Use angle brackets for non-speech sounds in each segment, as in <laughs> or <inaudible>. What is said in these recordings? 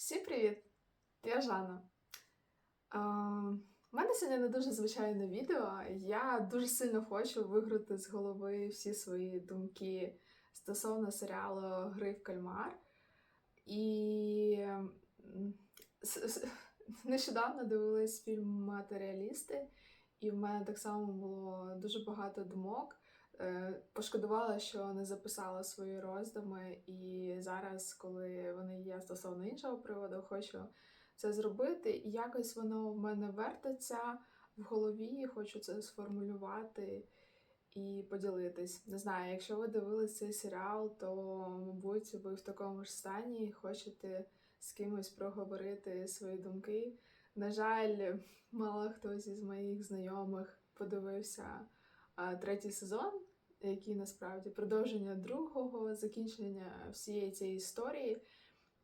Всім привіт! Я Жанна. У мене сьогодні не дуже звичайне відео. Я дуже сильно хочу виграти з голови всі свої думки стосовно серіалу Гри в кальмар. І нещодавно дивилась фільм Матеріалісти, і в мене так само було дуже багато думок. Е, Пошкодувала, що не записала свої роздуми, і зараз, коли вони є стосовно іншого приводу, хочу це зробити. І якось воно в мене вертиться в голові, хочу це сформулювати і поділитись. Не знаю, якщо ви дивились цей серіал, то, мабуть, ви в такому ж стані хочете з кимось проговорити свої думки. На жаль, мало хто із моїх знайомих подивився третій сезон, який насправді продовження другого, закінчення всієї цієї історії.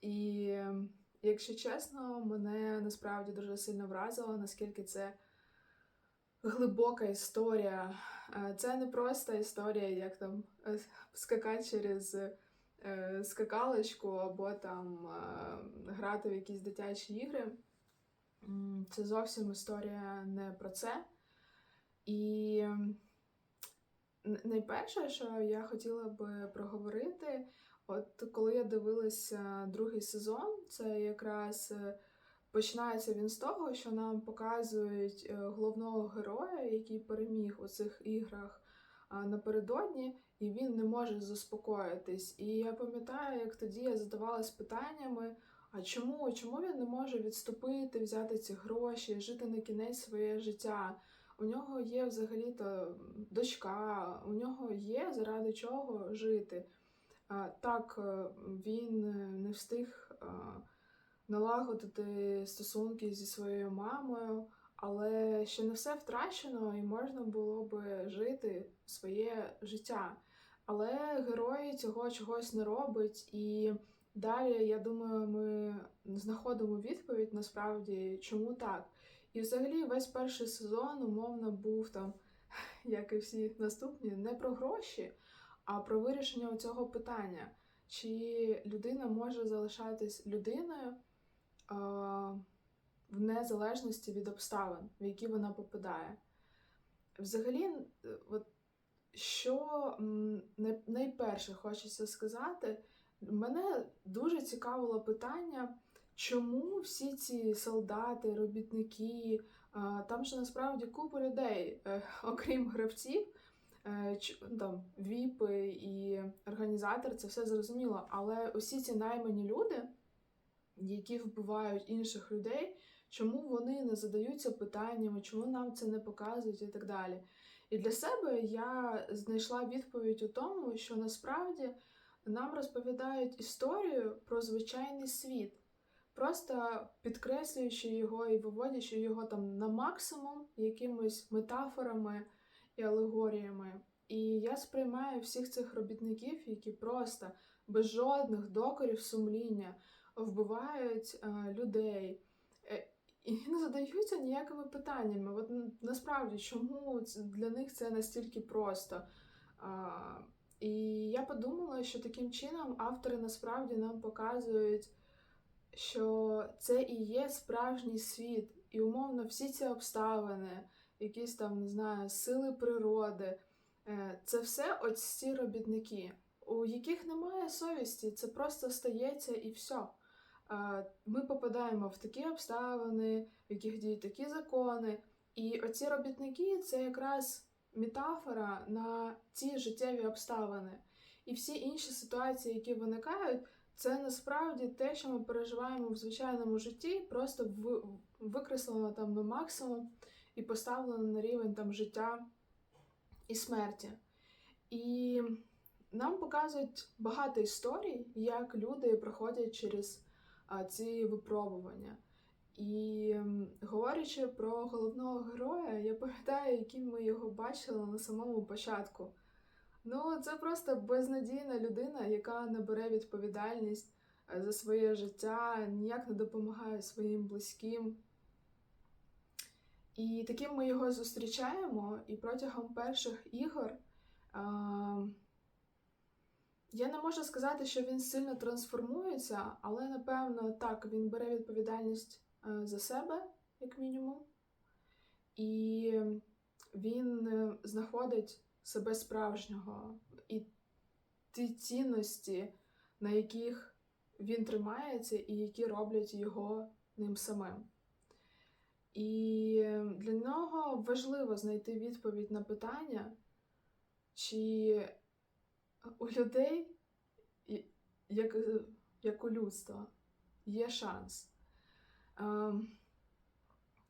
І, ем, якщо чесно, мене насправді дуже сильно вразило, наскільки це глибока історія. Е, Це не просто історія, як там е, скакати через е, скакалочку або там грати в якісь дитячі ігри. Це зовсім історія не про це. І м, Н- Найперше, що я хотіла би проговорити, от коли я дивилася другий сезон, це якраз е, починається він з того, що нам показують е, головного героя, який переміг у цих іграх напередодні, і він не може заспокоїтись. І я пам'ятаю, як тоді я задавалась питаннями. А чому? Чому він не може відступити, взяти ці гроші, жити на кінець своє життя? У нього є взагалі-то дочка, у нього є заради чого жити. Так, е, він е, не встиг налагодити стосунки зі своєю мамою, але ще не все втрачено, і можна було би жити своє життя. Але герой цього чогось не робить, і далі, я думаю, ми знаходимо відповідь насправді, чому так. І взагалі весь перший сезон умовно був там, <laughs> як і всі наступні, не про гроші, а про вирішення цього питання. Чи людина може залишатись людиною а, в незалежності від обставин, в які вона попадає? Взагалі, от, що найперше хочеться сказати, мене дуже цікавило питання, чому всі ці солдати, робітники, Там же насправді купа людей, е, <laughs> окрім гравців, е, там віпи і організатор, це все зрозуміло. Але усі ці наймані люди, які вбивають інших людей, чому вони не задаються питаннями, чому нам це не показують і так далі. І для себе я знайшла відповідь у тому, що насправді нам розповідають історію про звичайний світ просто підкреслюючи його і виводячи його там на максимум якимись метафорами і алегоріями. І я сприймаю всіх цих робітників, які просто без жодних докорів сумління вбивають е, людей. Е, І не задаються ніякими питаннями. От насправді, чому для них це настільки просто? А, і я подумала, що таким чином автори насправді нам показують що це і є справжній світ, і умовно всі ці обставини, якісь там, не знаю, сили природи, е, це все ось ці робітники, у яких немає совісті, це просто стається і все. Ми попадаємо в такі обставини, в яких діють такі закони. І оці робітники це якраз метафора на ці життєві обставини. І всі інші ситуації, які виникають, це насправді те, що ми переживаємо в звичайному житті, просто викреслено там на максимум і поставлено на рівень там життя і смерті. І нам показують багато історій, як люди проходять через а, ці випробування. І говорячи про головного героя, я пам'ятаю, яким ми його бачили на самому початку. Ну, це просто безнадійна людина, яка не бере відповідальність е, за своє життя, ніяк не допомагає своїм близьким. І таким ми його зустрічаємо, і протягом перших ігор а, Я не можу сказати, що він сильно трансформується, але напевно так, він бере відповідальність е, за себе, як мінімум, і він е, знаходить себе справжнього і ті цінності, на яких він тримається, і які роблять його ним самим. І для нього важливо знайти відповідь на питання, чи у людей, як, як у людства, є шанс. Ем,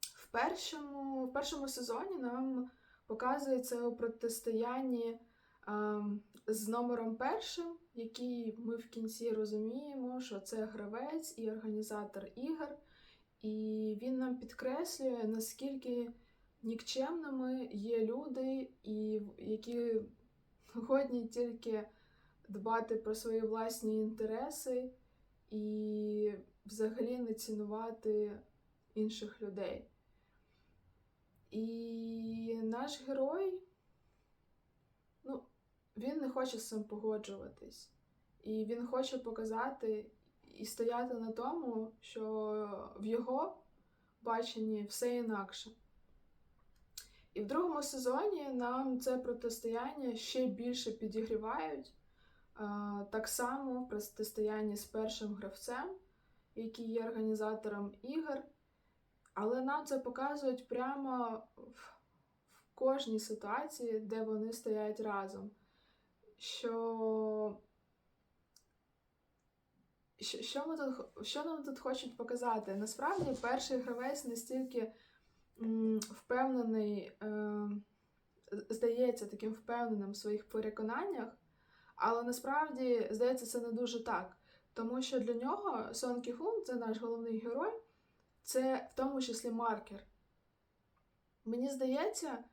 В першому, в першому сезоні нам показується у протистоянні ем, з номером першим, який ми в кінці розуміємо, що це гравець і організатор ігор. І він нам підкреслює, наскільки нікчемними є люди, і які годні тільки дбати про свої власні інтереси і взагалі не цінувати інших людей. І наш герой, ну, він не хоче з цим погоджуватись. І він хоче показати і стояти на тому, що в його баченні все інакше. І в другому сезоні нам це протистояння ще більше підігрівають. Е, Так само в протистоянні з першим гравцем, який є організатором ігор. Але нам це показують прямо в, кожній ситуації, де вони стоять разом. Що, що, ми тут, що нам тут хочуть показати? Насправді, перший гравець настільки м, впевнений, е, здається, таким впевненим в своїх переконаннях, але насправді, здається, це не дуже так. Тому що для нього Сон Кіхун, це наш головний герой, це в тому числі маркер. Мені здається,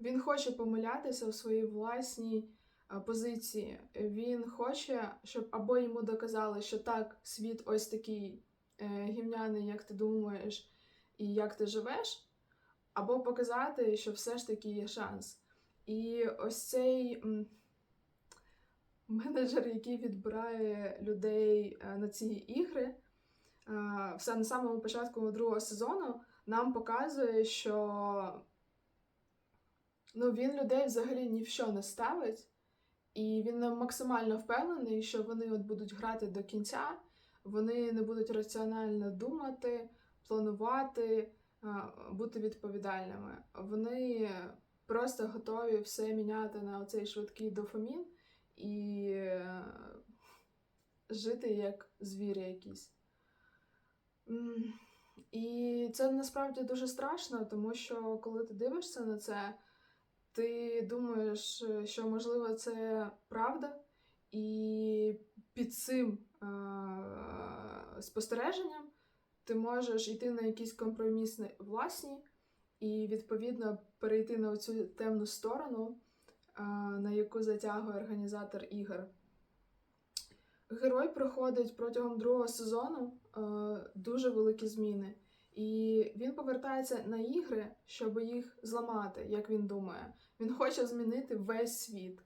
він хоче помилятися у своїй власній е, позиції. Він хоче, щоб або йому доказали, що так, світ ось такий е, гімняний, як ти думаєш, і як ти живеш, або показати, що все ж таки є шанс. І ось цей менеджер, який відбирає людей е, на ці ігри, все на самому початку другого сезону нам показує, що ну, він людей взагалі ні в що не ставить, і він нам максимально впевнений, що вони от будуть грати до кінця, вони не будуть раціонально думати, планувати, е, бути відповідальними. Вони просто готові все міняти на оцей швидкий дофамін і е, жити як звірі якісь. І це насправді дуже страшно, тому що коли ти дивишся на це, ти думаєш, е, що можливо це правда, і під цим е- спостереженням ти можеш йти на якісь компроміси власні і відповідно перейти на цю темну сторону, е, на яку затягує організатор ігор. Герой проходить протягом другого сезону е, дуже великі зміни. І він повертається на ігри, щоб їх зламати, як він думає. Він хоче змінити весь світ.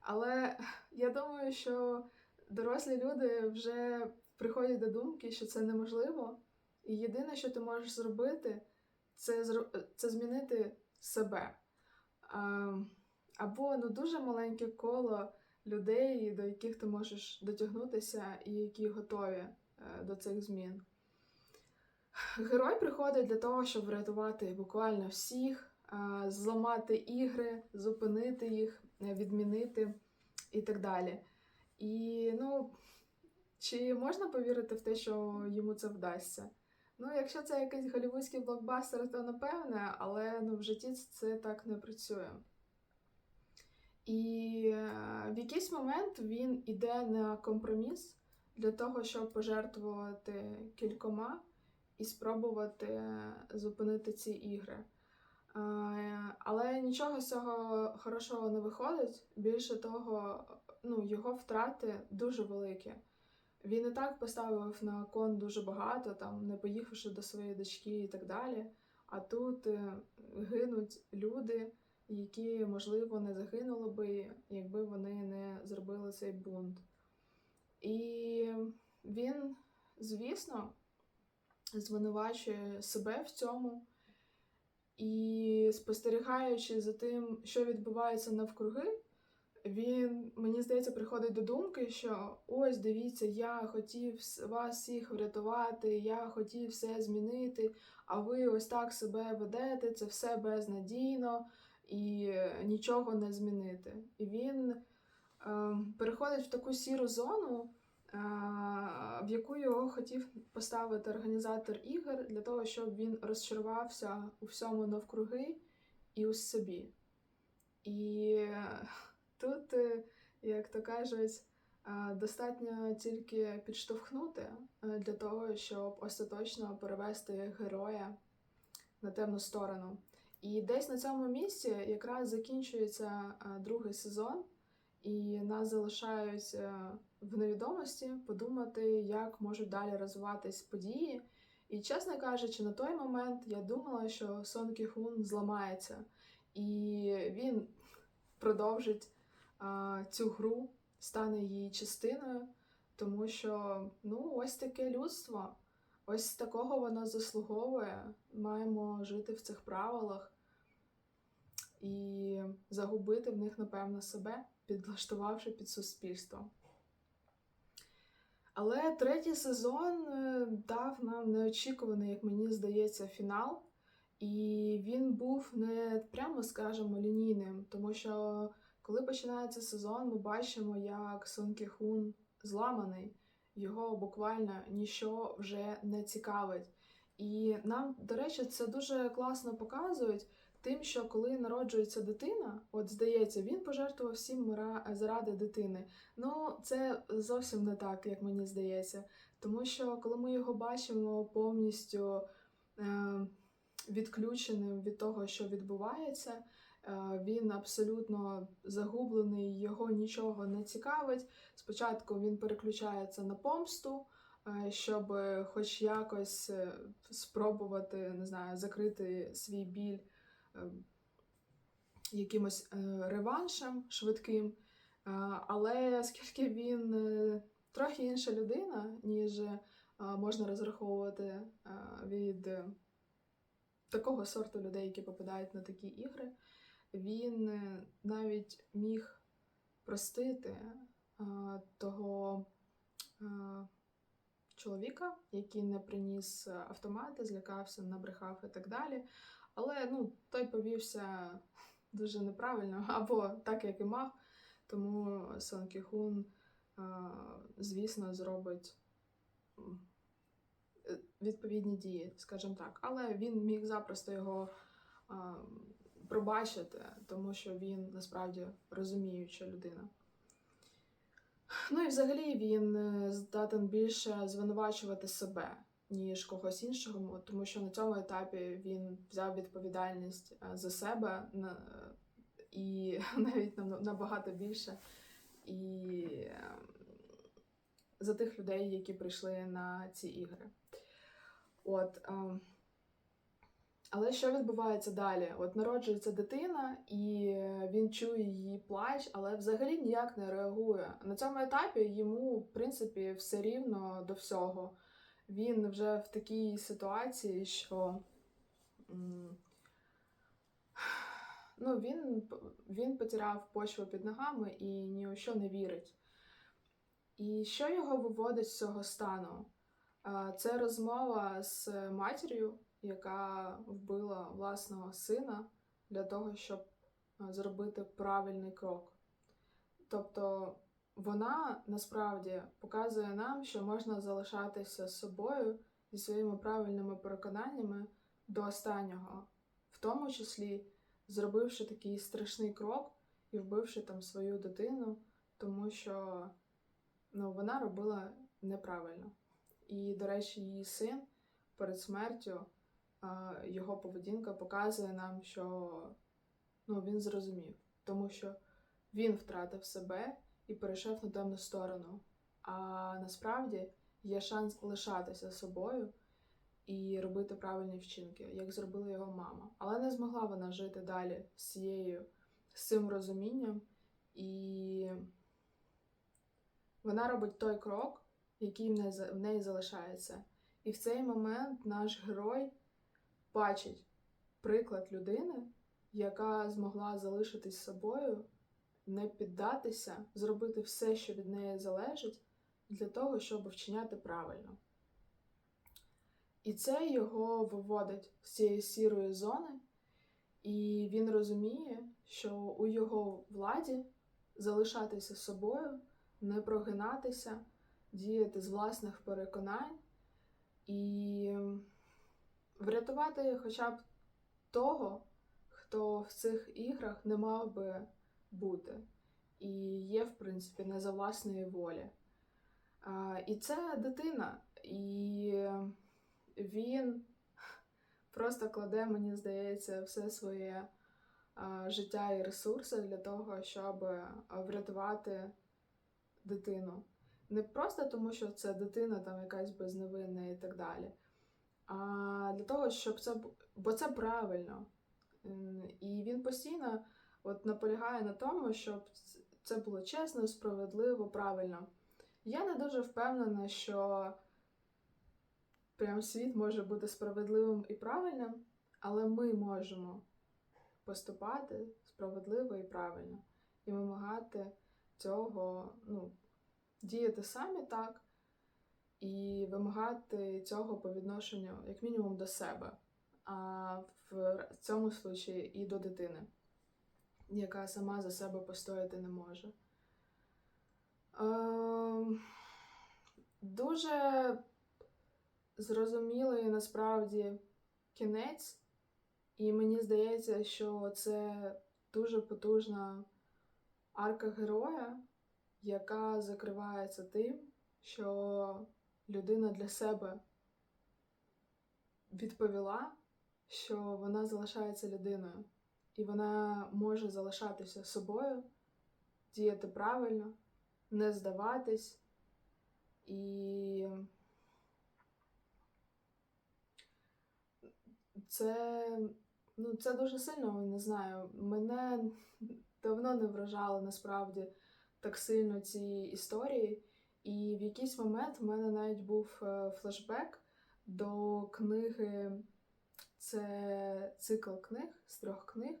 Але я думаю, що дорослі люди вже приходять до думки, що це неможливо. І єдине, що ти можеш зробити, це, це змінити себе. А, або ну, дуже маленьке коло людей, до яких ти можеш дотягнутися, і які готові е, до цих змін. Герой приходить для того, щоб врятувати буквально всіх, е, зламати ігри, зупинити їх, е, відмінити і так далі. І ну, чи можна повірити в те, що йому це вдасться? Ну, якщо це якийсь голівудський блокбастер, то напевне, але ну, в житті це так не працює. І е, в якийсь момент він іде на компроміс для того, щоб пожертвувати кількома і спробувати зупинити ці ігри. Е, Але нічого з цього хорошого не виходить. Більше того, ну, його втрати дуже великі. Він і так поставив на кон дуже багато, там, не поїхавши до своєї дочки і так далі. А тут е, гинуть люди, які, можливо, не загинули би, якби вони не зробили цей бунт. І він, звісно, звинувачує себе в цьому. І спостерігаючи за тим, що відбувається навкруги, він, мені здається, приходить до думки, що ось дивіться, я хотів вас всіх врятувати, я хотів все змінити, а ви ось так себе ведете, це все безнадійно і нічого не змінити. І він е, переходить в таку сіру зону, е, в яку його хотів поставити організатор ігор для того, щоб він розчарувався у всьому навкруги і у собі. І тут, е, як то кажуть, достатньо тільки підштовхнути для того, щоб остаточно перевести героя на темну сторону. І десь на цьому місці якраз закінчується е, другий сезон, і нас залишають е, в невідомості подумати, як можуть далі розвиватись події. І, чесно кажучи, на той момент я думала, що Сон Кіхун зламається, і він продовжить а, цю гру, стане її частиною, тому що ну, ось таке людство, ось такого воно заслуговує. Маємо жити в цих правилах і загубити в них, напевно, себе, підлаштувавши під суспільство. Але третій сезон е, дав нам неочікуваний, як мені здається, фінал. І він був не прямо скажемо лінійним, тому що коли починається сезон, ми бачимо, як Сон Хун зламаний, його буквально нічого вже не цікавить. І нам, до речі, це дуже класно показують тим, що коли народжується дитина, от здається, він пожертвував всім ра- заради дитини. Ну, це зовсім не так, як мені здається. Тому що коли ми його бачимо повністю е, відключеним від того, що відбувається, е, він абсолютно загублений, його нічого не цікавить. Спочатку він переключається на помсту, е, щоб хоч якось е, спробувати не знаю, закрити свій біль е, якимось е, реваншем швидким. Е, Але оскільки він е, трохи інша людина, ніж е, можна розраховувати е, від е, такого сорту людей, які попадають на такі ігри, він е, навіть міг простити е, того е, чоловіка, який не приніс автомати, злякався, набрехав і так далі. Але ну, той повівся дуже неправильно, <laughs> або так, як і мав. Тому Сон Кіхун, звісно, зробить відповідні дії, скажімо так. Але він міг запросто його пробачити, тому що він насправді розуміюча людина. Ну і взагалі він е, здатен більше звинувачувати себе, ніж когось іншого, тому що на цьому етапі він взяв відповідальність е, за себе і <laughs> навіть набагато більше. І е, за тих людей, які прийшли на ці ігри. От, е, але що відбувається далі? От народжується дитина, і він чує її плач, але взагалі ніяк не реагує. На цьому етапі йому, в принципі, все рівно до всього. Він вже в такій ситуації, що ну, він, він потеряв почву під ногами і ні у що не вірить. І що його виводить з цього стану? Це розмова з матір'ю, яка вбила власного сина для того, щоб зробити правильний крок. Тобто вона насправді показує нам, що можна залишатися з собою зі своїми правильними переконаннями до останнього, в тому числі зробивши такий страшний крок і вбивши там свою дитину, тому що ну, вона робила неправильно. І, до речі, її син перед смертю його поведінка показує нам, що ну, він зрозумів, тому що він втратив себе і перейшов на темну сторону. А насправді є шанс лишатися собою і робити правильні вчинки, як зробила його мама. Але не змогла вона жити далі з цією з цим розумінням, і вона робить той крок, який в неї, залишається. І в цей момент наш герой бачить приклад людини, яка змогла залишитись собою, не піддатися, зробити все, що від неї залежить, для того, щоб вчиняти правильно. І це його виводить з цієї сірої зони, і він розуміє, що у його владі залишатися собою, не прогинатися, діяти з власних переконань і врятувати хоча б того, хто в цих іграх не мав би бути, і є, в принципі, не за власної волі. І це дитина, і він просто кладе, мені здається, все своє життя і ресурси для того, щоб врятувати дитину. Не просто тому, що це дитина там якась безневинна і так далі, а для того, щоб це бо це правильно. І він постійно от наполягає на тому, щоб це було чесно, справедливо, правильно. Я не дуже впевнена, що прям світ може бути справедливим і правильним, але ми можемо поступати справедливо і правильно і вимагати цього, ну, діяти самі так, і вимагати цього по відношенню, як мінімум, до себе, а в цьому случаї і до дитини, яка сама за себе постояти не може. Ем, дуже зрозумілий насправді кінець, і мені здається, що це дуже потужна арка героя, яка закривається тим, що людина для себе відповіла, що вона залишається людиною, і вона може залишатися собою, діяти правильно, не здаватись і це, ну, це дуже сильно, не знаю. Мене давно не вражали насправді так сильно ці історії. І в якийсь момент в мене навіть був е, флешбек до книги. Це цикл книг з трьох книг,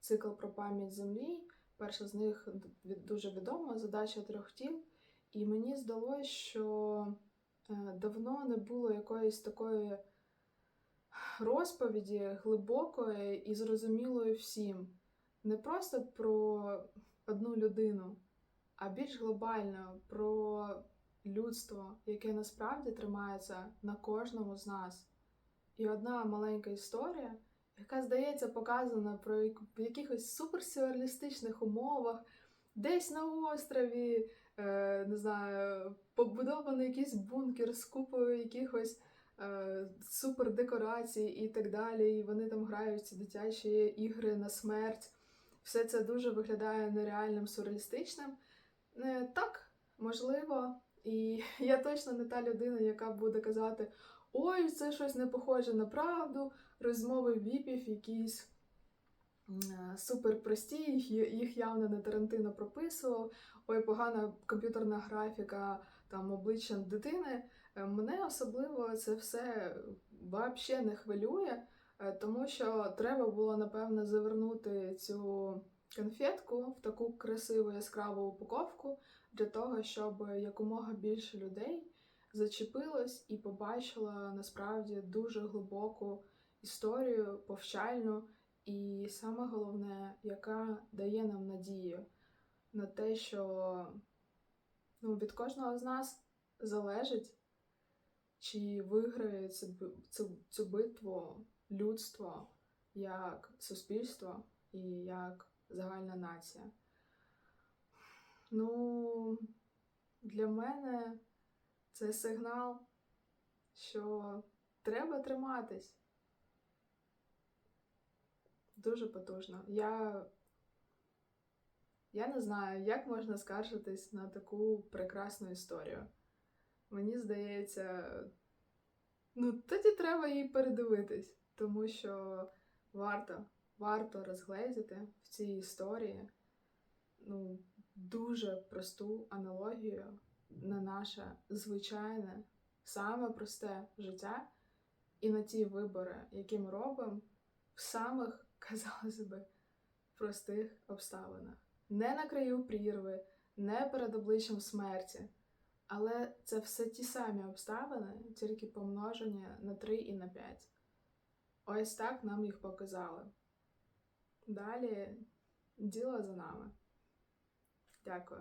цикл про пам'ять землі. Перша з них дуже відома задача трьох тіл. І мені здалося, що е, давно не було якоїсь такої розповіді глибокої і зрозумілої всім. Не просто про одну людину, а більш глобально про людство, яке насправді тримається на кожному з нас. І одна маленька історія, яка, здається, показана про в якихось суперсюрреалістичних умовах, десь на острові, е, не знаю, побудований якийсь бункер з купою якихось е, супердекорацій і так далі. І вони там грають ці дитячі ігри на смерть. Все це дуже виглядає нереальним сюрреалістичним. Е, так, можливо. І <laughs> я точно не та людина, яка буде казати: ой, це щось не похоже на правду, розмови віпів якісь е, супер прості, їх, явно не Тарантино прописував. Ой, погана комп'ютерна графіка, там обличчя дитини. Е, Мене особливо це все взагалі не хвилює, тому що треба було, напевно, завернути цю конфетку в таку красиву яскраву упаковку для того, щоб якомога більше людей зачепилось і побачило насправді дуже глибоку історію, повчальну, і саме головне, яка дає нам надію на те, що ну, від кожного з нас залежить, чи виграє цю, цю битву людство як суспільство і як загальна нація. Ну, для мене це сигнал, що треба триматись. Дуже потужно. Я, я не знаю, як можна скаржитись на таку прекрасну історію. Мені здається, ну тоді треба її передивитись, тому що варто, варто розгледіти в цій історії ну, дуже просту аналогію на наше звичайне, саме просте життя і на ті вибори, які ми робимо в самих, <laughs> казалося би, простих обставинах. Не на краю прірви, не перед обличчям смерті. Але це все ті самі обставини, тільки помножені на 3 і на 5. Ось так нам їх показали. Далі діло за нами. Дякую.